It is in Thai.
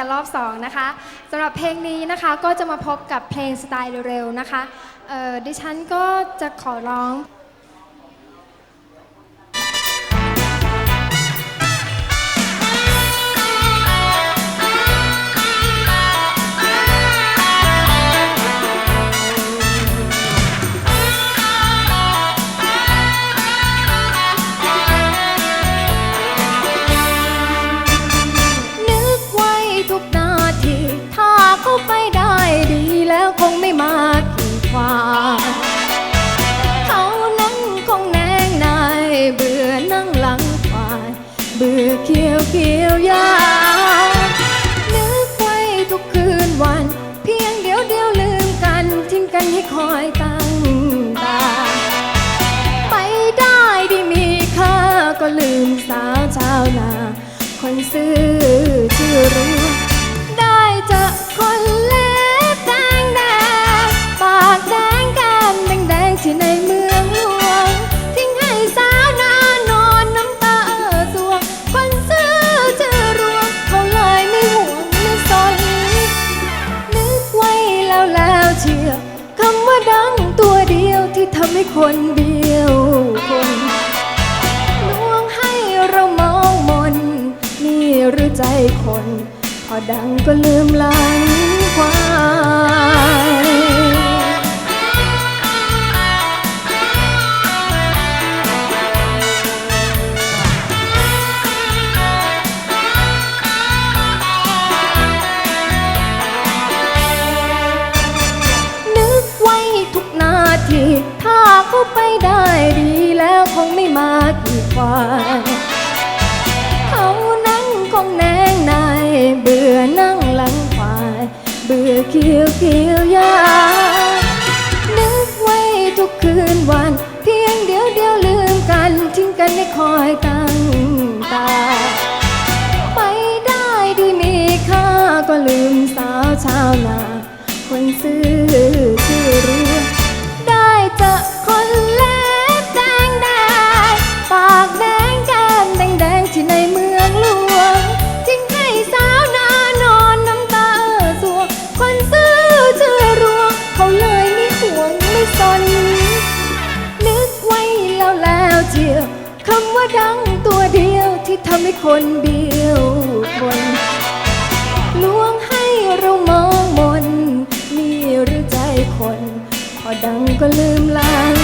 กันรอบสองนะคะสำหรับเพลงนี้นะคะก็จะมาพบกับเพลงสไตล์เร็วๆนะคะดิฉันก็จะขอร้อง งหลังควายเบื่อเคี้ยวเคี้ยวยาวนึกไว้ทุกคืนวัน เพียงเดียวเดียวลืมกัน ทิ้งกันให้คอยตั้งตา ไปได้ดีมีค่าก็ลืมสาวชาวนาคนซื้อ เชื่อคำว่าดังตัวเดียวที่ทำให้คนเดียวคนลวงให้เรามองมนนี่หรือใจคน พอดังก็ลืมหลังควาย ทีถ้าเขาไปได้ดีแล้วคงไม่มากีดขวางเขานั้นคงแนงนายเบื่อนั่งหลังควาย เบื่อเคี้ยวเคี้ยวยานึกไว้ทุกคืนวัน เพียงเดียวเดียวลืมกันทิ้งกันให้คอยตั้งตา ไปได้ดีมีค่าก็ลืมสาวชาวนา คำว่าดังตัวเดียวที่ทำให้คนเบียวคนลวงให้เรามองมนมีหรือใจคน พอดังก็ลืมลาง